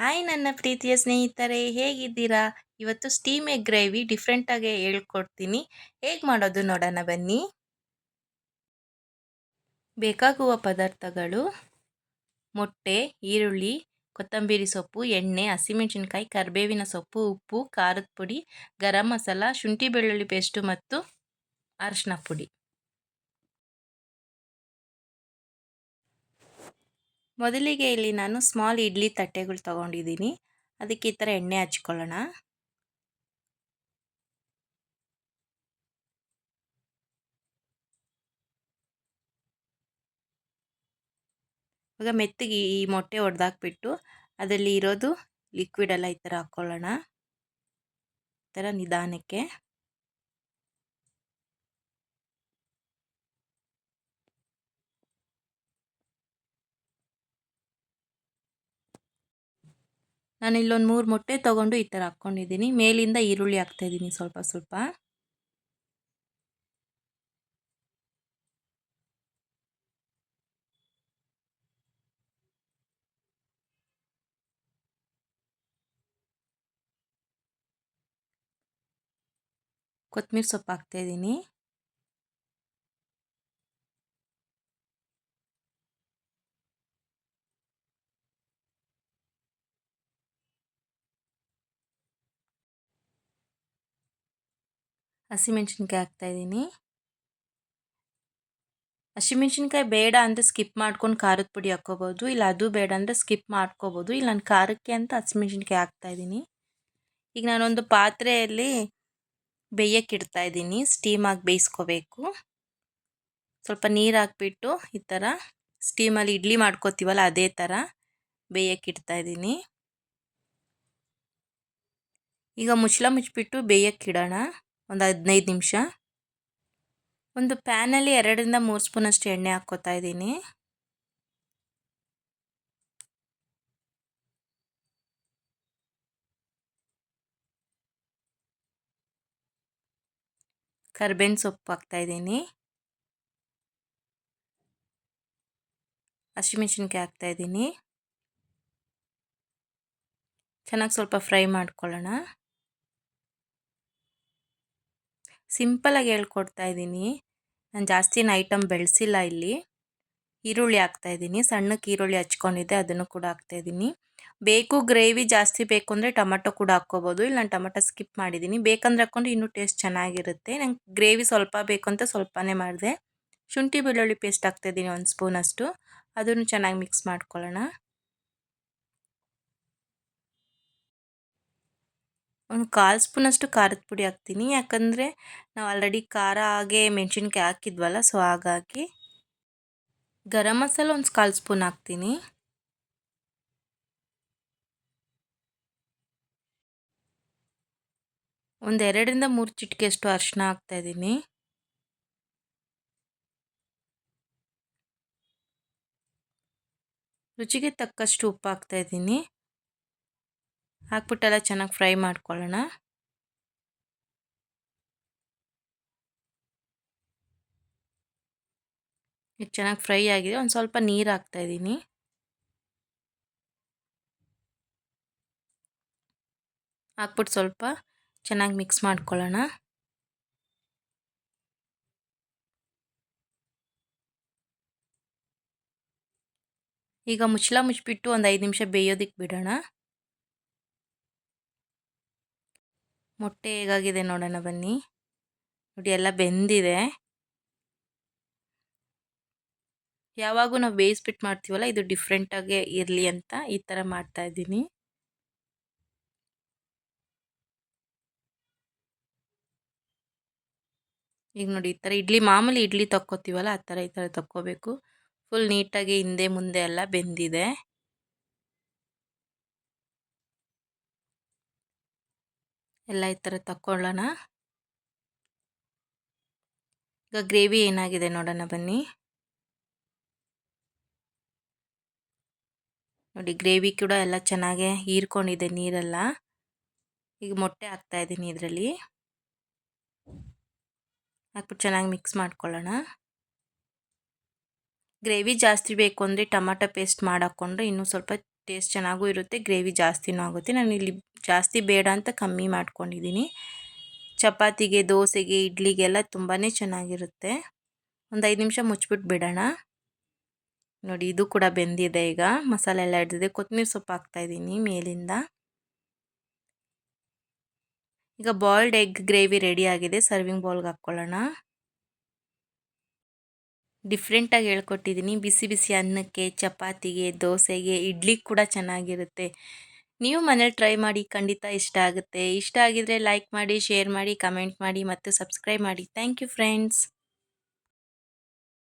Hi ನನ್ನ ಪ್ರೀತಿಯ ಸ್ನೇಹಿತರೆ, ಹೇಗಿದ್ದೀರಾ? ಇವತ್ತು ಸ್ಟೀಮ್ ಎಗ್ ಗ್ರೇವಿ ಡಿಫ್ರೆಂಟಾಗಿ ಹೇಳ್ಕೊಡ್ತೀನಿ. ಹೇಗೆ ಮಾಡೋದು ನೋಡೋಣ ಬನ್ನಿ. ಬೇಕಾಗುವ ಪದಾರ್ಥಗಳು, ಮೊಟ್ಟೆ, ಈರುಳ್ಳಿ, ಕೊತ್ತಂಬರಿ ಸೊಪ್ಪು, ಎಣ್ಣೆ, ಹಸಿಮೆಣಸಿನ್ಕಾಯಿ, ಕರಿಬೇವಿನ ಸೊಪ್ಪು, ಉಪ್ಪು, ಖಾರದ ಪುಡಿ, ಗರಂ ಮಸಾಲ, ಶುಂಠಿ ಬೆಳ್ಳುಳ್ಳಿ ಪೇಸ್ಟು ಮತ್ತು ಅರಿಶಿನ ಪುಡಿ. ಮೊದಲಿಗೆ ಇಲ್ಲಿ ನಾನು ಸ್ಮಾಲ್ ಇಡ್ಲಿ ತಟ್ಟೆಗಳು ತೊಗೊಂಡಿದ್ದೀನಿ. ಅದಕ್ಕೆ ಈ ಥರ ಎಣ್ಣೆ ಹಚ್ಕೊಳ್ಳೋಣ. ಇವಾಗ ಮೆತ್ತಗೆ ಈ ಮೊಟ್ಟೆ ಒಡೆದಾಕ್ಬಿಟ್ಟು ಅದರಲ್ಲಿ ಇರೋದು ಲಿಕ್ವಿಡ್ ಎಲ್ಲ ಈ ಥರ ಹಾಕ್ಕೊಳ್ಳೋಣ. ಈ ಥರ ನಿಧಾನಕ್ಕೆ. ನಾನು ಇಲ್ಲೊಂದು ಮೂರು ಮೊಟ್ಟೆ ತೊಗೊಂಡು ಈ ಥರ ಹಾಕ್ಕೊಂಡಿದ್ದೀನಿ. ಮೇಲಿಂದ ಈರುಳ್ಳಿ ಹಾಕ್ತಾಯಿದ್ದೀನಿ ಸ್ವಲ್ಪ ಸ್ವಲ್ಪ. ಕೊತ್ತಂಬರಿ ಸೊಪ್ಪು ಹಾಕ್ತಾಯಿದ್ದೀನಿ. ಹಸಿಮೆಣ್ಸಿನ್ಕಾಯಿ ಹಾಕ್ತಾಯಿದ್ದೀನಿ ಹಸಿಮೆಣ್ಸಿನ್ಕಾಯಿ ಬೇಡ ಅಂದರೆ ಸ್ಕಿಪ್ ಮಾಡ್ಕೊಂಡು ಖಾರದ ಪುಡಿ ಹಾಕ್ಕೋಬೋದು. ಇಲ್ಲ ಅದು ಬೇಡ ಅಂದರೆ ಸ್ಕಿಪ್ ಮಾಡ್ಕೋಬೋದು. ಇಲ್ಲ ನಾನು ಖಾರಕ್ಕೆ ಅಂತ ಹಸಿಮೆಣ್ಸಿನ್ಕಾಯಿ ಹಾಕ್ತಾಯಿದ್ದೀನಿ ಈಗ ನಾನೊಂದು ಪಾತ್ರೆಯಲ್ಲಿ ಬೇಯಕ್ಕೆ ಇಡ್ತಾಯಿದ್ದೀನಿ ಸ್ಟೀಮಾಗಿ ಬೇಯಿಸ್ಕೋಬೇಕು. ಸ್ವಲ್ಪ ನೀರು ಹಾಕ್ಬಿಟ್ಟು ಈ ಥರ ಸ್ಟೀಮಲ್ಲಿ ಇಡ್ಲಿ ಮಾಡ್ಕೋತೀವಲ್ಲ ಅದೇ ಥರ ಬೇಯಕ್ಕೆ ಇಡ್ತಾಯಿದ್ದೀನಿ ಈಗ ಮುಚ್ಚಳ ಮುಚ್ಚಿಬಿಟ್ಟು ಬೇಯಕ್ಕೆ ಇಡೋಣ. ಒಂದು ಹದಿನೈದು ನಿಮಿಷ. ಒಂದು ಪ್ಯಾನಲ್ಲಿ ಎರಡರಿಂದ ಮೂರು ಸ್ಪೂನಷ್ಟು ಎಣ್ಣೆ ಹಾಕ್ಕೋತಾ ಇದ್ದೀನಿ. ಕರ್ಬೇವಿನ ಸೊಪ್ಪು ಹಾಕ್ತಾಯಿದ್ದೀನಿ ಹಸಿಮೆಣ್ಸಿನ್ಕಾಯಿ ಹಾಕ್ತಾಯಿದ್ದೀನಿ ಚೆನ್ನಾಗಿ ಸ್ವಲ್ಪ ಫ್ರೈ ಮಾಡ್ಕೊಳ್ಳೋಣ. ಸಿಂಪಲಾಗಿ ಹೇಳ್ಕೊಡ್ತಾ ಇದ್ದೀನಿ. ನಾನು ಜಾಸ್ತಿನ ಐಟಮ್ ಬೆಳೆಸಿಲ್ಲ ಇಲ್ಲಿ. ಈರುಳ್ಳಿ ಹಾಕ್ತಾ ಇದ್ದೀನಿ. ಸಣ್ಣಕ್ಕೆ ಈರುಳ್ಳಿ ಹಚ್ಕೊಂಡಿದ್ದೆ, ಅದನ್ನು ಕೂಡ ಹಾಕ್ತಾ ಇದ್ದೀನಿ. ಬೇಕು ಗ್ರೇವಿ ಜಾಸ್ತಿ ಬೇಕು ಅಂದರೆ ಟೊಮಟೊ ಕೂಡ ಹಾಕ್ಕೋಬೋದು. ಇಲ್ಲ ನಾನು ಟೊಮಟೊ ಸ್ಕಿಪ್ ಮಾಡಿದ್ದೀನಿ. ಬೇಕಂದ್ರೆ ಹಾಕ್ಕೊಂಡು ಇನ್ನೂ ಟೇಸ್ಟ್ ಚೆನ್ನಾಗಿರುತ್ತೆ. ನಂಗೆ ಗ್ರೇವಿ ಸ್ವಲ್ಪ ಬೇಕು ಅಂತ ಸ್ವಲ್ಪನೇ ಮಾಡಿದೆ. ಶುಂಠಿ ಬೆಳ್ಳುಳ್ಳಿ ಪೇಸ್ಟ್ ಹಾಕ್ತಾ ಇದ್ದೀನಿ ಒಂದು ಸ್ಪೂನಷ್ಟು. ಅದನ್ನು ಚೆನ್ನಾಗಿ ಮಿಕ್ಸ್ ಮಾಡ್ಕೊಳ್ಳೋಣ. ಒಂದು ಕಾಲು ಸ್ಪೂನಷ್ಟು ಖಾರದ ಪುಡಿ ಹಾಕ್ತೀನಿ. ಯಾಕಂದರೆ ನಾವು ಆಲ್ರೆಡಿ ಖಾರ ಹಾಗೆ ಮೆಣಸಿನ್ಕಾಯಿ ಹಾಕಿದ್ವಲ್ಲ ಸೊ ಹಾಗಾಗಿ ಗರಂ ಮಸಾಲ ಒಂದು ಕಾಲು ಸ್ಪೂನ್ ಹಾಕ್ತೀನಿ. ಒಂದು ಎರಡರಿಂದ ಮೂರು ಚಿಟಿಕೆಯಷ್ಟು ಅರಿಶಿನ ಹಾಕ್ತಾಯಿದ್ದೀನಿ ರುಚಿಗೆ ತಕ್ಕಷ್ಟು ಉಪ್ಪು ಹಾಕ್ತಾಯಿದ್ದೀನಿ ಹಾಕ್ಬಿಟ್ಟೆಲ್ಲ ಚೆನ್ನಾಗಿ ಫ್ರೈ ಮಾಡ್ಕೊಳ್ಳೋಣ. ಇದು ಚೆನ್ನಾಗಿ ಫ್ರೈ ಆಗಿದೆ. ಒಂದು ಸ್ವಲ್ಪ ನೀರು ಹಾಕ್ತಾಯಿದ್ದೀನಿ ಹಾಕ್ಬಿಟ್ಟು ಸ್ವಲ್ಪ ಚೆನ್ನಾಗಿ ಮಿಕ್ಸ್ ಮಾಡ್ಕೊಳ್ಳೋಣ. ಈಗ ಮುಚ್ಚಳ ಮುಚ್ಚಿಬಿಟ್ಟು ಒಂದು ಐದು ನಿಮಿಷ ಬೇಯೋದಕ್ಕೆ ಬಿಡೋಣ. ಮೊಟ್ಟೆ ಹೇಗಾಗಿದೆ ನೋಡೋಣ ಬನ್ನಿ. ನೋಡಿ ಎಲ್ಲ ಬೆಂದಿದೆ. ಯಾವಾಗೂ ನಾವು ಬೇಯಿಸ್ಬಿಟ್ಟು ಮಾಡ್ತೀವಲ್ಲ, ಇದು ಡಿಫ್ರೆಂಟಾಗೆ ಇರಲಿ ಅಂತ ಈ ಥರ ಮಾಡ್ತಾ ಇದ್ದೀನಿ. ಈಗ ನೋಡಿ ಈ ಥರ ಇಡ್ಲಿ, ಮಾಮೂಲಿ ಇಡ್ಲಿ ತಕ್ಕೋತೀವಲ್ಲ, ಆ ಥರ ಈ ಥರ ತಕ್ಕೋಬೇಕು. ಫುಲ್ ನೀಟಾಗಿ ಹಿಂದೆ ಮುಂದೆ ಎಲ್ಲ ಬೆಂದಿದೆ. ಎಲ್ಲ ಈ ಥರ ತಕ್ಕೊಳ್ಳೋಣ. ಈಗ ಗ್ರೇವಿ ಏನಾಗಿದೆ ನೋಡೋಣ ಬನ್ನಿ. ನೋಡಿ ಗ್ರೇವಿ ಕೂಡ ಎಲ್ಲ ಚೆನ್ನಾಗೆ ಹೀರ್ಕೊಂಡಿದೆ ನೀರೆಲ್ಲ. ಈಗ ಮೊಟ್ಟೆ ಹಾಕ್ತಾ ಇದ್ದೀನಿ ಇದರಲ್ಲಿ. ಹಾಕ್ಬಿಟ್ಟು ಚೆನ್ನಾಗಿ ಮಿಕ್ಸ್ ಮಾಡ್ಕೊಳ್ಳೋಣ. ಗ್ರೇವಿ ಜಾಸ್ತಿ ಬೇಕು ಅಂದರೆ ಟೊಮಾಟೊ ಪೇಸ್ಟ್ ಮಾಡಾಕ್ಕೊಂಡ್ರೆ ಇನ್ನೂ ಸ್ವಲ್ಪ ಟೇಸ್ಟ್ ಚೆನ್ನಾಗೂ ಇರುತ್ತೆ, ಗ್ರೇವಿ ಜಾಸ್ತಿನೂ ಆಗುತ್ತೆ. ನಾನು ಇಲ್ಲಿ ಜಾಸ್ತಿ ಬೇಡ ಅಂತ ಕಮ್ಮಿ ಮಾಡ್ಕೊಂಡಿದ್ದೀನಿ. ಚಪಾತಿಗೆ, ದೋಸೆಗೆ, ಇಡ್ಲಿಗೆಲ್ಲ ತುಂಬಾ ಚೆನ್ನಾಗಿರುತ್ತೆ. ಒಂದು ಐದು ನಿಮಿಷ ಮುಚ್ಚಿಬಿಟ್ಟು ಬಿಡೋಣ. ನೋಡಿ, ಇದು ಕೂಡ ಬೆಂದಿದೆ ಈಗ. ಮಸಾಲೆ ಎಲ್ಲ ಹಿಡಿದಿದೆ. ಕೊತ್ತಂಬರಿ ಸೊಪ್ಪು ಹಾಕ್ತಾಯಿದ್ದೀನಿ ಮೇಲಿಂದ. ಈಗ ಬಾಯ್ಲ್ಡ್ ಎಗ್ ಗ್ರೇವಿ ರೆಡಿ ಆಗಿದೆ. ಸರ್ವಿಂಗ್ ಬೌಲ್ಗೆ ಹಾಕ್ಕೊಳ್ಳೋಣ. ಡಿಫ್ರೆಂಟಾಗಿ ಹೇಳ್ಕೊಟ್ಟಿದ್ದೀನಿ. ಬಿಸಿ ಬಿಸಿ ಅನ್ನಕ್ಕೆ, ಚಪಾತಿಗೆ, ದೋಸೆಗೆ, ಇಡ್ಲಿ ಕೂಡ ಚೆನ್ನಾಗಿರುತ್ತೆ. ನೀವು ಮನೇಲಿ ಟ್ರೈ ಮಾಡಿ, ಖಂಡಿತ ಇಷ್ಟ ಆಗುತ್ತೆ. ಇಷ್ಟ ಆಗಿದರೆ ಲೈಕ್ ಮಾಡಿ, ಶೇರ್ ಮಾಡಿ, ಕಮೆಂಟ್ ಮಾಡಿ ಮತ್ತು ಸಬ್ಸ್ಕ್ರೈಬ್ ಮಾಡಿ. Thank you friends.